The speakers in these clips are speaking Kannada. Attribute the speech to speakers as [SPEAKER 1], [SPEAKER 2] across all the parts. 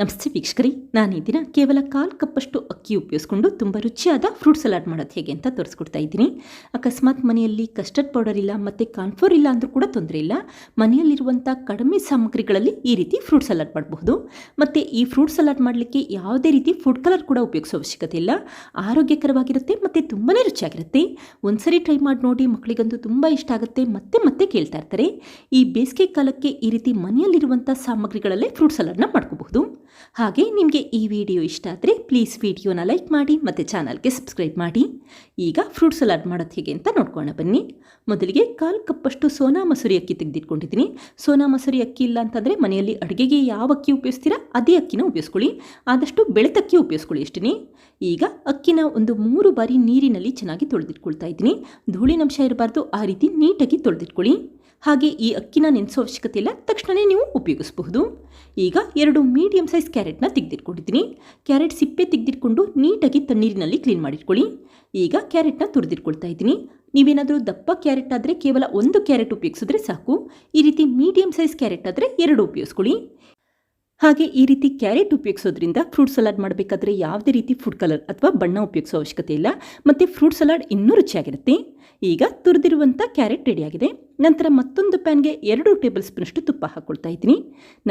[SPEAKER 1] ನಮಸ್ತೆ ವೀಕ್ಷಕರಿ, ನಾನು ಈ ದಿನ ಕೇವಲ ಕಾಲು ಕಪ್ಪಷ್ಟು ಅಕ್ಕಿ ಉಪಯೋಗಿಸ್ಕೊಂಡು ತುಂಬ ರುಚಿಯಾದ ಫ್ರೂಟ್ ಸಲಾಡ್ ಮಾಡೋದು ಹೇಗೆ ಅಂತ ತೋರಿಸ್ಕೊಡ್ತಾ ಇದ್ದೀನಿ. ಅಕಸ್ಮಾತ್ ಮನೆಯಲ್ಲಿ ಕಸ್ಟರ್ಡ್ ಪೌಡರ್ ಇಲ್ಲ ಮತ್ತು ಕಾನ್ಫೋರ್ ಇಲ್ಲ ಅಂದರೂ ಕೂಡ ತೊಂದರೆ ಇಲ್ಲ. ಮನೆಯಲ್ಲಿರುವಂಥ ಕಡಿಮೆ ಸಾಮಗ್ರಿಗಳಲ್ಲಿ ಈ ರೀತಿ ಫ್ರೂಟ್ ಸಲಾಡ್ ಮಾಡಬಹುದು. ಮತ್ತು ಈ ಫ್ರೂಟ್ ಸಲಾಡ್ ಮಾಡಲಿಕ್ಕೆ ಯಾವುದೇ ರೀತಿ ಫುಡ್ ಕಲರ್ ಕೂಡ ಉಪಯೋಗಿಸೋ ಅವಶ್ಯಕತೆ ಇಲ್ಲ. ಆರೋಗ್ಯಕರವಾಗಿರುತ್ತೆ ಮತ್ತು ತುಂಬಾ ರುಚಿಯಾಗಿರುತ್ತೆ. ಒಂದ್ಸರಿ ಟ್ರೈ ಮಾಡಿ ನೋಡಿ ಮಕ್ಕಳಿಗಂತೂ ತುಂಬ ಇಷ್ಟ ಆಗುತ್ತೆ. ಮತ್ತೆ ಮತ್ತೆ ಕೇಳ್ತಾ ಇರ್ತಾರೆ. ಈ ಬೇಸಿಗೆ ಕಾಲಕ್ಕೆ ಈ ರೀತಿ ಮನೆಯಲ್ಲಿರುವಂಥ ಸಾಮಗ್ರಿಗಳಲ್ಲೇ ಫ್ರೂಟ್ ಸಲಾಡ್ನ ಮಾಡ್ಕೋಬಹುದು. ಹಾಗೆ ನಿಮಗೆ ಈ ವಿಡಿಯೋ ಇಷ್ಟ ಆದರೆ ಪ್ಲೀಸ್ ವಿಡಿಯೋನ ಲೈಕ್ ಮಾಡಿ ಮತ್ತು ಚಾನಲ್ಗೆ ಸಬ್ಸ್ಕ್ರೈಬ್ ಮಾಡಿ. ಈಗ ಫ್ರೂಟ್ ಸಲಾಡ್ ಮಾಡೋದು ಹೇಗೆ ಅಂತ ನೋಡ್ಕೊಳ್ಳೋಣ ಬನ್ನಿ. ಮೊದಲಿಗೆ ಕಾಲು ಕಪ್ಪಷ್ಟು ಸೋನಾ ಮಸೂರಿ ಅಕ್ಕಿ ತೆಗೆದಿಟ್ಕೊಂಡಿದ್ದೀನಿ. ಸೋನಾ ಮಸೂರಿ ಅಕ್ಕಿ ಇಲ್ಲ ಅಂತಂದರೆ ಮನೆಯಲ್ಲಿ ಅಡುಗೆಗೆ ಯಾವ ಅಕ್ಕಿ ಉಪಯೋಗಿಸ್ತೀರಾ ಅದೇ ಅಕ್ಕಿನ ಉಪಯೋಗಿಸ್ಕೊಳ್ಳಿ. ಆದಷ್ಟು ಬೆಳೆತಕ್ಕಿ ಉಪಯೋಗಿಸ್ಕೊಳ್ಳಿ ಅಷ್ಟೇ ಈಗ ಅಕ್ಕಿನ ಒಂದು ಮೂರು ಬಾರಿ ನೀರಿನಲ್ಲಿ ಚೆನ್ನಾಗಿ ತೊಳೆದಿಟ್ಕೊಳ್ತಾ ಇದ್ದೀನಿ. ಧೂಳಿನಂಶ ಇರಬಾರ್ದು, ಆ ರೀತಿ ನೀಟಾಗಿ ತೊಳೆದಿಟ್ಕೊಳ್ಳಿ. ಹಾಗೆ ಈ ಅಕ್ಕಿನ ನೆನೆಸೋ ಅವಶ್ಯಕತೆ ಇಲ್ಲ. ತಕ್ಷಣವೇ ನೀವು ಉಪಯೋಗಿಸಬಹುದು. ಈಗ ಎರಡು ಮೀಡಿಯಮ್ ಸೈಜ್ ಕ್ಯಾರೆಟ್ನ ತೆಗೆದಿಟ್ಕೊಂಡಿದ್ದೀನಿ. ಕ್ಯಾರೆಟ್ ಸಿಪ್ಪೆ ತೆಗೆದಿಟ್ಕೊಂಡು ನೀಟಾಗಿ ತಣ್ಣೀರಿನಲ್ಲಿ ಕ್ಲೀನ್ ಮಾಡಿಟ್ಕೊಳ್ಳಿ. ಈಗ ಕ್ಯಾರೆಟ್ನ ತುರಿದಿಟ್ಕೊಳ್ತಾ ಇದ್ದೀನಿ. ನೀವೇನಾದರೂ ದಪ್ಪ ಕ್ಯಾರೆಟ್ ಆದರೆ ಕೇವಲ ಒಂದು ಕ್ಯಾರೆಟ್ ಉಪಯೋಗಿಸಿದ್ರೆ ಸಾಕು. ಈ ರೀತಿ ಮೀಡಿಯಮ್ ಸೈಜ್ ಕ್ಯಾರೆಟ್ ಆದರೆ ಎರಡು ಉಪಯೋಗಿಸ್ಕೊಳ್ಳಿ. ಹಾಗೆ ಈ ರೀತಿ ಕ್ಯಾರೆಟ್ ಉಪಯೋಗಿಸೋದ್ರಿಂದ ಫ್ರೂಟ್ ಸಲಾಡ್ ಮಾಡಬೇಕಾದ್ರೆ ಯಾವುದೇ ರೀತಿ ಫುಡ್ ಕಲರ್ ಅಥವಾ ಬಣ್ಣ ಉಪಯೋಗಿಸೋ ಅವಶ್ಯಕತೆ ಇಲ್ಲ. ಮತ್ತು ಫ್ರೂಟ್ ಸಲಾಡ್ ಇನ್ನೂ ರುಚಿಯಾಗಿರುತ್ತೆ. ಈಗ ತುರಿದಿರುವಂಥ ಕ್ಯಾರೆಟ್ ರೆಡಿಯಾಗಿದೆ ನಂತರ ಮತ್ತೊಂದು ಪ್ಯಾನ್ಗೆ ಎರಡು ಟೇಬಲ್ ಸ್ಪೂನಷ್ಟು ತುಪ್ಪ ಹಾಕ್ಕೊಳ್ತಾ ಇದ್ದೀನಿ.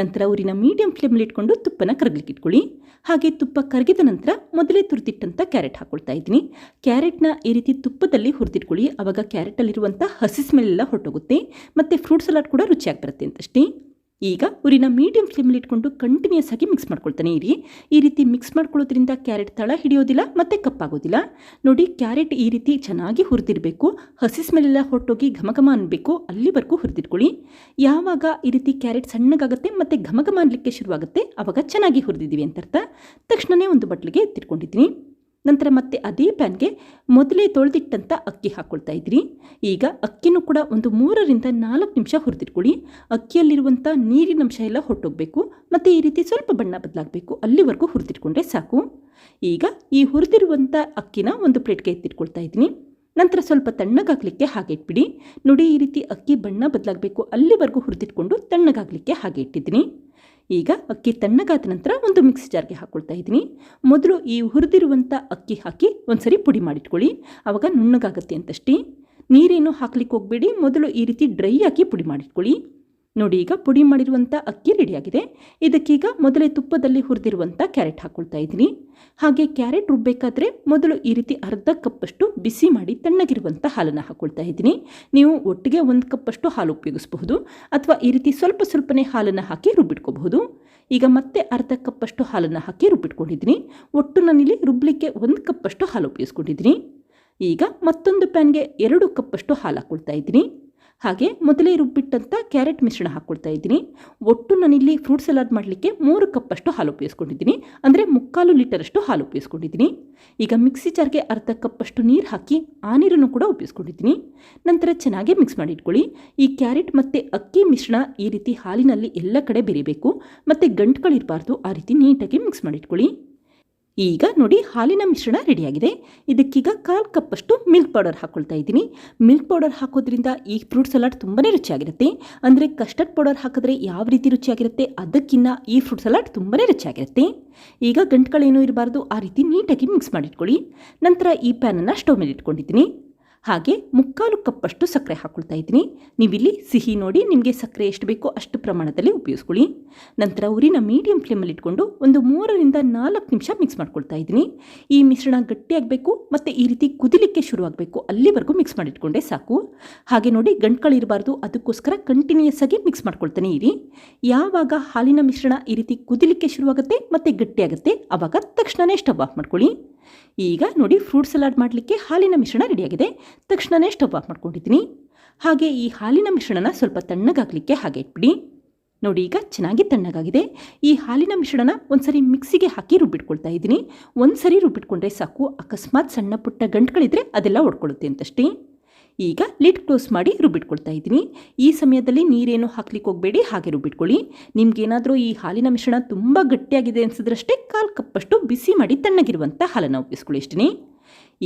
[SPEAKER 1] ನಂತರ ಊರಿನ ಮೀಡಿಯಂ ಫ್ಲೇಮಲ್ಲಿ ಇಟ್ಕೊಂಡು ತುಪ್ಪನ ಕರಗಲಿಕ್ಕೆ ಇಟ್ಕೊಳ್ಳಿ. ಹಾಗೆ ತುಪ್ಪ ಕರಗಿದ ನಂತರ ಮೊದಲೇ ತುರಿದಿಟ್ಟಂಥ ಕ್ಯಾರೆಟ್ ಹಾಕ್ಕೊಳ್ತಾ ಇದ್ದೀನಿ. ಕ್ಯಾರೆಟ್ನ ಈ ರೀತಿ ತುಪ್ಪದಲ್ಲಿ ಹುರಿದಿಟ್ಕೊಳ್ಳಿ. ಆವಾಗ ಕ್ಯಾರೆಟಲ್ಲಿರುವಂಥ ಹಸಿ ಸ್ಮೆಲ್ ಎಲ್ಲ ಹೊರಟೋಗುತ್ತೆ. ಮತ್ತು ಫ್ರೂಟ್ ಸಲಾಡ್ ಕೂಡ ರುಚಿಯಾಗಿ ಬರುತ್ತೆ ಅಂತಷ್ಟೇ. ಈಗ ಉರಿನ ಮೀಡಿಯಂ ಫ್ಲೇಮಲ್ಲಿ ಇಟ್ಕೊಂಡು ಕಂಟಿನ್ಯೂಸ್ ಆಗಿ ಮಿಕ್ಸ್ ಮಾಡ್ಕೊಳ್ತಾನೆ ಇರಿ. ಈ ರೀತಿ ಮಿಕ್ಸ್ ಮಾಡ್ಕೊಳ್ಳೋದ್ರಿಂದ ಕ್ಯಾರೆಟ್ ತಳ ಹಿಡಿಯೋದಿಲ್ಲ, ಮತ್ತು ಕಪ್ಪಾಗೋದಿಲ್ಲ. ನೋಡಿ ಕ್ಯಾರೆಟ್ ಈ ರೀತಿ ಚೆನ್ನಾಗಿ ಹುರಿದಿರಬೇಕು. ಹಸಿ ಸ್ಮೆಲ್ಲೆಲ್ಲ ಹೊರಟೋಗಿ ಘಮಘಮ ಅನ್ನಬೇಕು ಅಲ್ಲಿವರೆಗೂ ಹುರಿದಿಟ್ಕೊಳ್ಳಿ. ಯಾವಾಗ ಈ ರೀತಿ ಕ್ಯಾರೆಟ್ ಸಣ್ಣಗಾಗುತ್ತೆ, ಮತ್ತು ಘಮಘಮ ಅನ್ನಲಿಕ್ಕೆ ಶುರುವಾಗುತ್ತೆ ಆವಾಗ ಚೆನ್ನಾಗಿ ಹುರಿದಿದ್ದೀವಿ ಅಂತ ಅರ್ಥ ತಕ್ಷಣವೇ ಒಂದು ಬಟ್ಲಿಗೆ ಎತ್ತಿಟ್ಕೊಂಡಿದ್ದೀನಿ. ನಂತರ ಮತ್ತೆ ಅದೇ ಪ್ಯಾನ್ಗೆ ಮೊದಲೇ ತೊಳೆದಿಟ್ಟಂಥ ಅಕ್ಕಿ ಹಾಕ್ಕೊಳ್ತಾ ಇದ್ರಿ. ಈಗ ಅಕ್ಕಿನೂ ಕೂಡ ಒಂದು ಮೂರರಿಂದ ನಾಲ್ಕು ನಿಮಿಷ ಹುರಿದಿಟ್ಕೊಳ್ಳಿ. ಅಕ್ಕಿಯಲ್ಲಿರುವಂಥ ನೀರಿನಂಶ ಎಲ್ಲ ಹೊಟ್ಟೋಗಬೇಕು ಮತ್ತು ಈ ರೀತಿ ಸ್ವಲ್ಪ ಬಣ್ಣ ಬದಲಾಗಬೇಕು. ಅಲ್ಲಿವರೆಗೂ ಹುರಿದಿಟ್ಕೊಂಡ್ರೆ ಸಾಕು. ಈಗ ಈ ಹುರಿದಿರುವಂಥ ಅಕ್ಕಿನ ಒಂದು ಪ್ಲೇಟ್ಗೆ ಎತ್ತಿಟ್ಕೊಳ್ತಾ ಇದ್ದೀನಿ. ನಂತರ ಸ್ವಲ್ಪ ತಣ್ಣಗಾಗಲಿಕ್ಕೆ ಹಾಗೆ ಇಟ್ಬಿಡಿ. ನೋಡಿ ಈ ರೀತಿ ಅಕ್ಕಿ ಬಣ್ಣ ಬದಲಾಗಬೇಕು. ಅಲ್ಲಿವರೆಗೂ ಹುರಿದಿಟ್ಕೊಂಡು ತಣ್ಣಗಾಗಲಿಕ್ಕೆ ಹಾಗೆ ಇಟ್ಟಿದ್ದೀನಿ. ಈಗ ಅಕ್ಕಿ ತಣ್ಣಗಾದ ನಂತರ ಒಂದು ಮಿಕ್ಸಿ ಜಾರ್ಗೆ ಹಾಕ್ಕೊಳ್ತಾ ಇದ್ದೀನಿ. ಮೊದಲು ಈ ಹುರಿದಿರುವಂಥ ಅಕ್ಕಿ ಹಾಕಿ ಒಂದ್ಸರಿ ಪುಡಿ ಮಾಡಿಟ್ಕೊಳ್ಳಿ. ಆವಾಗ ನುಣ್ಣಗಾಗುತ್ತೆ ಅಂತಷ್ಟೇ. ನೀರೇನು ಹಾಕ್ಲಿಕ್ಕೆ ಹೋಗಬೇಡಿ. ಮೊದಲು ಈ ರೀತಿ ಡ್ರೈ ಹಾಕಿ ಪುಡಿ ಮಾಡಿಟ್ಕೊಳ್ಳಿ. ನೋಡಿ, ಈಗ ಪುಡಿ ಮಾಡಿರುವಂಥ ಅಕ್ಕಿ ರೆಡಿಯಾಗಿದೆ. ಇದಕ್ಕೀಗ ಮೊದಲೇ ತುಪ್ಪದಲ್ಲಿ ಹುರಿದಿರುವಂಥ ಕ್ಯಾರೆಟ್ ಹಾಕ್ಕೊಳ್ತಾ ಇದ್ದೀನಿ. ಹಾಗೆ ಕ್ಯಾರೆಟ್ ರುಬ್ಬಬೇಕಾದ್ರೆ ಮೊದಲು ಈ ರೀತಿ ಅರ್ಧ ಕಪ್ಪಷ್ಟು ಬಿಸಿ ಮಾಡಿ ತಣ್ಣಗಿರುವಂಥ ಹಾಲನ್ನು ಹಾಕ್ಕೊಳ್ತಾ ಇದ್ದೀನಿ. ನೀವು ಒಟ್ಟಿಗೆ ಒಂದು ಕಪ್ಪಷ್ಟು ಹಾಲು ಉಪಯೋಗಿಸಬಹುದು ಅಥವಾ ಈ ರೀತಿ ಸ್ವಲ್ಪ ಸ್ವಲ್ಪನೇ ಹಾಲನ್ನು ಹಾಕಿ ರುಬ್ಬಿಟ್ಕೋಬಹುದು. ಈಗ ಮತ್ತೆ ಅರ್ಧ ಕಪ್ಪಷ್ಟು ಹಾಲನ್ನು ಹಾಕಿ ರುಬ್ಬಿಟ್ಕೊಂಡಿದ್ದೀನಿ. ಒಟ್ಟು ನಾನಿಲ್ಲಿ ರುಬ್ಬಲಿಕ್ಕೆ ಒಂದು ಕಪ್ಪಷ್ಟು ಹಾಲು ಉಪಯೋಗಿಸ್ಕೊಂಡಿದ್ದೀನಿ. ಈಗ ಮತ್ತೊಂದು ಪ್ಯಾನ್ಗೆ ಎರಡು ಕಪ್ಪಷ್ಟು ಹಾಲು ಹಾಕ್ಕೊಳ್ತಾ ಇದ್ದೀನಿ. ಹಾಗೆ ಮೊದಲೇ ರುಬ್ಬಿಟ್ಟಂಥ ಕ್ಯಾರೆಟ್ ಮಿಶ್ರಣ ಹಾಕ್ಕೊಳ್ತಾ ಇದ್ದೀನಿ. ಒಟ್ಟು ನಾನಿಲ್ಲಿ ಫ್ರೂಟ್ ಸಲಾಡ್ ಮಾಡಲಿಕ್ಕೆ ಮೂರು ಕಪ್ಪಷ್ಟು ಹಾಲು ಉಪಯೋಗಿಸ್ಕೊಂಡಿದ್ದೀನಿ. ಅಂದರೆ ಮುಕ್ಕಾಲು ಲೀಟರಷ್ಟು ಹಾಲು ಉಪಯೋಗಿಸ್ಕೊಂಡಿದ್ದೀನಿ. ಈಗ ಮಿಕ್ಸಿ ಜಾರ್ಗೆ ಅರ್ಧ ಕಪ್ಪಷ್ಟು ನೀರು ಹಾಕಿ ಆ ನೀರನ್ನು ಕೂಡ ಉಪಯೋಗಿಸ್ಕೊಂಡಿದ್ದೀನಿ. ನಂತರ ಚೆನ್ನಾಗಿ ಮಿಕ್ಸ್ ಮಾಡಿ ಇಟ್ಕೊಳ್ಳಿ. ಈ ಕ್ಯಾರೆಟ್ ಮತ್ತು ಅಕ್ಕಿ ಮಿಶ್ರಣ ಈ ರೀತಿ ಹಾಲಿನಲ್ಲಿ ಎಲ್ಲ ಕಡೆ ಬೆರಿಬೇಕು. ಮತ್ತು ಗಂಟುಗಳಿರಬಾರ್ದು ಆ ರೀತಿ ನೀಟಾಗಿ ಮಿಕ್ಸ್ ಮಾಡಿಟ್ಕೊಳ್ಳಿ ಈಗ ನೋಡಿ ಹಾಲಿನ ಮಿಶ್ರಣ ರೆಡಿಯಾಗಿದೆ. ಇದಕ್ಕೀಗ ಕಾಲು ಕಪ್ಪಷ್ಟು ಮಿಲ್ಕ್ ಪೌಡರ್ ಹಾಕ್ಕೊಳ್ತಾ ಇದ್ದೀನಿ. ಮಿಲ್ಕ್ ಪೌಡರ್ ಹಾಕೋದ್ರಿಂದ ಈ ಫ್ರೂಟ್ ಸಲಾಡ್ ತುಂಬಾ ರುಚಿಯಾಗಿರುತ್ತೆ. ಅಂದರೆ ಕಸ್ಟರ್ಡ್ ಪೌಡರ್ ಹಾಕಿದ್ರೆ ಯಾವ ರೀತಿ ರುಚಿಯಾಗಿರುತ್ತೆ ಅದಕ್ಕಿಂತ ಈ ಫ್ರೂಟ್ ಸಲಾಡ್ ತುಂಬಾ ರುಚಿಯಾಗಿರುತ್ತೆ. ಈಗ ಗಂಟುಗಳೇನೂ ಇರಬಾರ್ದು, ಆ ರೀತಿ ನೀಟಾಗಿ ಮಿಕ್ಸ್ ಮಾಡಿಟ್ಕೊಳ್ಳಿ. ನಂತರ ಈ ಪ್ಯಾನನ್ನು ಸ್ಟವ್ ಮೇಲೆ ಇಟ್ಕೊಂಡಿದ್ದೀನಿ ಹಾಗೆ ಮುಕ್ಕಾಲು ಕಪ್ಪಷ್ಟು ಸಕ್ಕರೆ ಹಾಕ್ಕೊಳ್ತಾ ಇದ್ದೀನಿ. ನೀವಿಲ್ಲಿ ಸಿಹಿ ನೋಡಿ ನಿಮಗೆ ಸಕ್ಕರೆ ಎಷ್ಟು ಬೇಕೋ ಅಷ್ಟು ಪ್ರಮಾಣದಲ್ಲಿ ಉಪಯೋಗಿಸ್ಕೊಳ್ಳಿ. ನಂತರ ಉರಿನ ಮೀಡಿಯಂ ಫ್ಲೇಮಲ್ಲಿ ಇಟ್ಕೊಂಡು ಒಂದು ಮೂರರಿಂದ ನಾಲ್ಕು ನಿಮಿಷ ಮಿಕ್ಸ್ ಮಾಡ್ಕೊಳ್ತಾ ಇದ್ದೀನಿ. ಈ ಮಿಶ್ರಣ ಗಟ್ಟಿಯಾಗಬೇಕು ಮತ್ತು ಈ ರೀತಿ ಕುದಿಲಿಕ್ಕೆ ಶುರುವಾಗಬೇಕು ಅಲ್ಲಿವರೆಗೂ ಮಿಕ್ಸ್ ಮಾಡಿಟ್ಕೊಂಡೆ ಸಾಕು. ಹಾಗೆ ನೋಡಿ ಗಂಟುಗಳಿರಬಾರ್ದು ಅದಕ್ಕೋಸ್ಕರ ಕಂಟಿನ್ಯೂಸ್ ಆಗಿ ಮಿಕ್ಸ್ ಮಾಡ್ಕೊಳ್ತಾನೆ ಇರಿ. ಯಾವಾಗ ಹಾಲಿನ ಮಿಶ್ರಣ ಈ ರೀತಿ ಕುದಿಲಿಕ್ಕೆ ಶುರುವಾಗುತ್ತೆ ಮತ್ತು ಗಟ್ಟಿಯಾಗುತ್ತೆ ಆವಾಗ ತಕ್ಷಣವೇ ಸ್ಟವ್ ಆಫ್ ಮಾಡ್ಕೊಳ್ಳಿ. ಈಗ ನೋಡಿ ಫ್ರೂಟ್ ಸಲಾಡ್ ಮಾಡಲಿಕ್ಕೆ ಹಾಲಿನ ಮಿಶ್ರಣ ರೆಡಿಯಾಗಿದೆ ತಕ್ಷಣವೇ ಸ್ಟವ್ ಆಫ್ ಮಾಡ್ಕೊಂಡಿದ್ದೀನಿ. ಹಾಗೆ ಈ ಹಾಲಿನ ಮಿಶ್ರಣನ ಸ್ವಲ್ಪ ತಣ್ಣಗಾಗಲಿಕ್ಕೆ ಹಾಗೆ ಇಟ್ಬಿಡಿ. ನೋಡಿ ಈಗ ಚೆನ್ನಾಗಿ ತಣ್ಣಗಾಗಿದೆ. ಈ ಹಾಲಿನ ಮಿಶ್ರಣ ಒಂದ್ಸರಿ ಮಿಕ್ಸಿಗೆ ಹಾಕಿ ರುಬ್ಬಿಟ್ಕೊಳ್ತಾ ಇದ್ದೀನಿ. ಒಂದ್ಸರಿ ರುಬ್ಬಿಟ್ಕೊಂಡ್ರೆ ಸಾಕು. ಅಕಸ್ಮಾತ್ ಸಣ್ಣ ಪುಟ್ಟ ಗಂಟುಗಳಿದ್ರೆ ಅದೆಲ್ಲ ಒಡ್ಕೊಳ್ಳುತ್ತೆ ಅಂತಷ್ಟೇ. ಈಗ ಲಿಡ್ ಕ್ಲೋಸ್ ಮಾಡಿ ರುಬ್ಬಿಟ್ಕೊಳ್ತಾ ಇದ್ದೀನಿ. ಈ ಸಮಯದಲ್ಲಿ ನೀರೇನು ಹಾಕ್ಲಿಕ್ಕೆ ಹೋಗಬೇಡಿ, ಹಾಗೆ ರುಬ್ಬಿಟ್ಕೊಳ್ಳಿ. ನಿಮ್ಗೇನಾದರೂ ಈ ಹಾಲಿನ ಮಿಶ್ರಣ ತುಂಬ ಗಟ್ಟಿಯಾಗಿದೆ ಅನಿಸಿದ್ರಷ್ಟೇ ಕಾಲು ಕಪ್ಪಷ್ಟು ಬಿಸಿ ಮಾಡಿ ತಣ್ಣಗಿರುವಂಥ ಹಾಲನ್ನು ಉಪಯೋಗಿಸ್ಕೊಳ್ಳಿ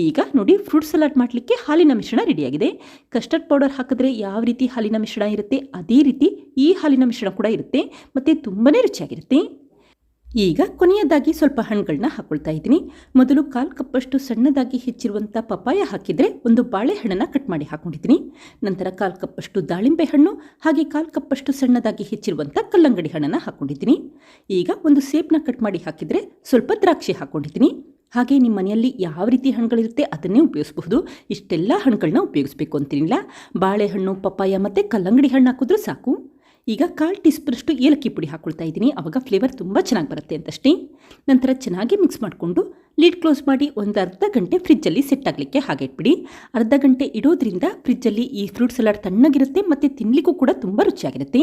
[SPEAKER 1] ಈಗ ನೋಡಿ ಫ್ರೂಟ್ ಸಲಾಡ್ ಮಾಡಲಿಕ್ಕೆ ಹಾಲಿನ ಮಿಶ್ರಣ ರೆಡಿಯಾಗಿದೆ. ಕಸ್ಟರ್ಡ್ ಪೌಡರ್ ಹಾಕಿದ್ರೆ ಯಾವ ರೀತಿ ಹಾಲಿನ ಮಿಶ್ರಣ ಇರುತ್ತೆ, ಅದೇ ರೀತಿ ಈ ಹಾಲಿನ ಮಿಶ್ರಣ ಕೂಡ ಇರುತ್ತೆ. ಮತ್ತು ತುಂಬಾ ರುಚಿಯಾಗಿರುತ್ತೆ. ಈಗ ಕೊನೆಯದಾಗಿ ಸ್ವಲ್ಪ ಹಣ್ಣುಗಳನ್ನ ಹಾಕೊಳ್ತಾ ಇದ್ದೀನಿ. ಮೊದಲು ಕಾಲು ಕಪ್ಪಷ್ಟು ಸಣ್ಣದಾಗಿ ಹೆಚ್ಚಿರುವಂಥ ಪಪಾಯ ಹಾಕಿದರೆ ಒಂದು ಬಾಳೆಹಣ್ಣನ್ನು ಕಟ್ ಮಾಡಿ ಹಾಕೊಂಡಿದ್ದೀನಿ. ನಂತರ ಕಾಲು ಕಪ್ಪಷ್ಟು ದಾಳಿಂಬೆ ಹಣ್ಣು, ಹಾಗೆ ಕಾಲು ಕಪ್ಪಷ್ಟು ಸಣ್ಣದಾಗಿ ಹೆಚ್ಚಿರುವಂಥ ಕಲ್ಲಂಗಡಿ ಹಣ್ಣನ್ನು ಹಾಕೊಂಡಿದ್ದೀನಿ. ಈಗ ಒಂದು ಸೇಬ್ನ ಕಟ್ ಮಾಡಿ ಹಾಕಿದರೆ ಸ್ವಲ್ಪ ದ್ರಾಕ್ಷಿ ಹಾಕೊಂಡಿದ್ದೀನಿ. ಹಾಗೆ ನಿಮ್ಮ ಮನೆಯಲ್ಲಿ ಯಾವ ರೀತಿ ಹಣ್ಣುಗಳಿರುತ್ತೆ ಅದನ್ನೇ ಉಪಯೋಗಿಸಬಹುದು. ಇಷ್ಟೆಲ್ಲ ಹಣ್ಣುಗಳನ್ನ ಉಪಯೋಗಿಸ್ಬೇಕು ಅಂತಿರಲಿಲ್ಲ ಬಾಳೆಹಣ್ಣು, ಪಪ್ಪಾಯ ಮತ್ತು ಕಲ್ಲಂಗಡಿ ಹಣ್ಣು ಹಾಕಿದ್ರೂ ಸಾಕು. ಈಗ ಕಾಲು ಟೀ ಸ್ಪೂನಷ್ಟು ಏಲಕ್ಕಿ ಪುಡಿ ಹಾಕ್ಕೊಳ್ತಾ ಇದ್ದೀನಿ. ಆವಾಗ ಫ್ಲೇವರ್ ತುಂಬ ಚೆನ್ನಾಗಿ ಬರುತ್ತೆ ಅಂತಷ್ಟೇ. ನಂತರ ಚೆನ್ನಾಗಿ ಮಿಕ್ಸ್ ಮಾಡಿಕೊಂಡು ಲೀಡ್ ಕ್ಲೋಸ್ ಮಾಡಿ ಒಂದು ಅರ್ಧ ಗಂಟೆ ಫ್ರಿಜ್ಜಲ್ಲಿ ಸೆಟ್ ಆಗಲಿಕ್ಕೆ ಹಾಗೆ ಇಟ್ಬಿಡಿ. ಅರ್ಧ ಗಂಟೆ ಇಡೋದ್ರಿಂದ ಫ್ರಿಜ್ಜಲ್ಲಿ ಈ ಫ್ರೂಟ್ ಸಲಾಡ್ ತಣ್ಣಗಿರುತ್ತೆ ಮತ್ತು ತಿನ್ನಲಿಕ್ಕೂ ಕೂಡ ತುಂಬ ರುಚಿಯಾಗಿರುತ್ತೆ.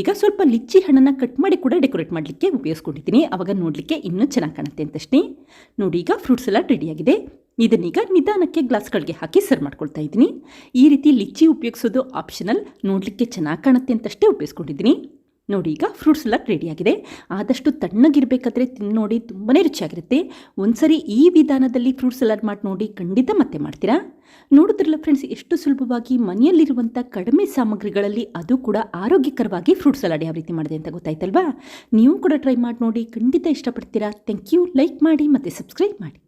[SPEAKER 1] ಈಗ ಸ್ವಲ್ಪ ಲಿಚ್ಚಿ ಹಣ್ಣನ್ನು ಕಟ್ ಮಾಡಿ ಕೂಡ ಡೆಕೋರೇಟ್ ಮಾಡಲಿಕ್ಕೆ ಉಪಯೋಗಿಸ್ಕೊಂಡಿದ್ದೀನಿ. ಆವಾಗ ನೋಡಲಿಕ್ಕೆ ಇನ್ನೂ ಚೆನ್ನಾಗಿ ಕಾಣುತ್ತೆ ಅಂತಷ್ಟೇ. ನೋಡಿ ಈಗ ಫ್ರೂಟ್ ಸಲಾಡ್ ರೆಡಿಯಾಗಿದೆ ಇದನ್ನೀಗ ನಿಧಾನಕ್ಕೆ ಗ್ಲಾಸ್ಗಳಿಗೆ ಹಾಕಿ ಸರ್ವ್ ಮಾಡ್ಕೊಳ್ತಾ ಇದ್ದೀನಿ. ಈ ರೀತಿ ಲಿಚ್ಚಿ ಉಪಯೋಗಿಸೋದು ಆಪ್ಷನಲ್. ನೋಡಲಿಕ್ಕೆ ಚೆನ್ನಾಗಿ ಕಾಣುತ್ತೆ ಅಂತಷ್ಟೇ ಉಪಯೋಗಿಸ್ಕೊಂಡಿದ್ದೀನಿ. ನೋಡಿ ಈಗ ಫ್ರೂಟ್ಸ್ ಎಲ್ಲ ರೆಡಿಯಾಗಿದೆ ಆದಷ್ಟು ತಣ್ಣಗಿರಬೇಕಾದ್ರೆ ತಿಂದು ನೋಡಿ ತುಂಬಾ ರುಚಿಯಾಗಿರುತ್ತೆ. ಒಂದ್ಸರಿ ಈ ವಿಧಾನದಲ್ಲಿ ಫ್ರೂಟ್ ಸಲಾಡ್ ಮಾಡಿ ನೋಡಿ ಖಂಡಿತ ಮತ್ತೆ ಮಾಡ್ತೀರಾ? ನೋಡಿದ್ರಲ್ಲ ಫ್ರೆಂಡ್ಸ್, ಎಷ್ಟು ಸುಲಭವಾಗಿ ಮನೆಯಲ್ಲಿರುವಂಥ ಕಡಿಮೆ ಸಾಮಗ್ರಿಗಳಲ್ಲಿ ಅದು ಕೂಡ ಆರೋಗ್ಯಕರವಾಗಿ ಫ್ರೂಟ್ ಸಲಾಡ್ ಯಾವ ರೀತಿ ಮಾಡಿದೆ ಅಂತ ಗೊತ್ತಾಯ್ತಲ್ವಾ? ನೀವು ಕೂಡ ಟ್ರೈ ಮಾಡಿ ನೋಡಿ ಖಂಡಿತ ಇಷ್ಟಪಡ್ತೀರಾ? Thank you. ಲೈಕ್ ಮಾಡಿ ಮತ್ತು ಸಬ್ಸ್ಕ್ರೈಬ್ ಮಾಡಿ.